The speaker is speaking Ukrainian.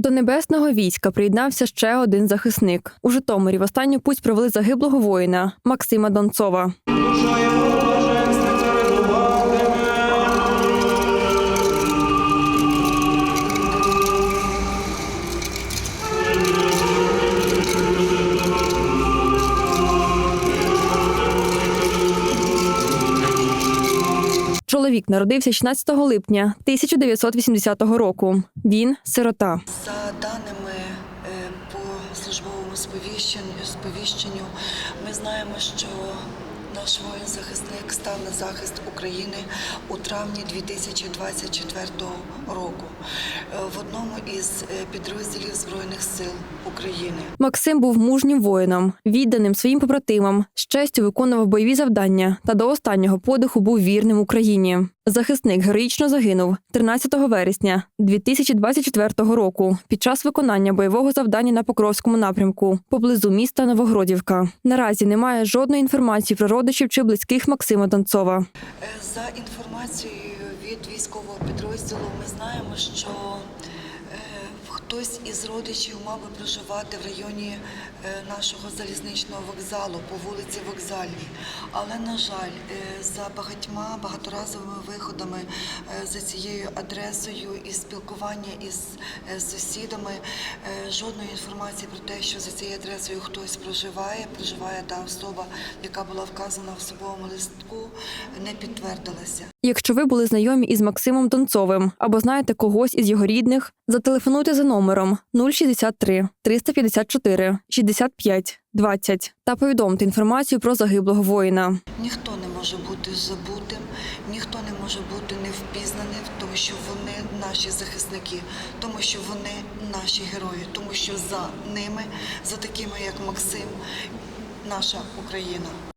До небесного війська приєднався ще один захисник. У Житомирі в останню путь провели загиблого воїна Максима Донцова. Чоловік народився 16 липня 1980 року. Він сирота. За даними е, по службовому сповіщенню, сповіщенню, ми знаємо, що наш воїн-захисник став на захист України у травні 2024 року е, в одному із е, підрозділів Збройних сил України. Максим був мужнім воїном, відданим своїм побратимам, з честю виконував бойові завдання та до останнього подиху був вірним Україні. Захисник героїчно загинув 13 вересня 2024 року під час виконання бойового завдання на Покровському напрямку поблизу міста Новогродівка. Наразі немає жодної інформації про родичів чи близьких Максима Донцова. Е, За інформацією від військового підрозділу, ми знаємо, що хтось із родичів мав би проживати в районі е, нашого залізничного вокзалу по вулиці Вокзальній. Але, на жаль, е, за багатьма багаторазовими виходами е, за цією адресою і спілкування із е, сусідами е, жодної інформації про те, що за цією адресою хтось проживає, проживає та особа, яка була вказана в особовому листку, не підтвердилася. Якщо ви були знайомі із Максимом Донцовим або знаєте когось із його рідних, зателефонуйте за номером 063 354 65 20 та повідомте інформацію про загиблого воїна. Ніхто не може бути забутим, ніхто не може бути невпізнаним, тому що вони наші захисники, тому що вони наші герої, тому що за ними, за такими як Максим, наша Україна.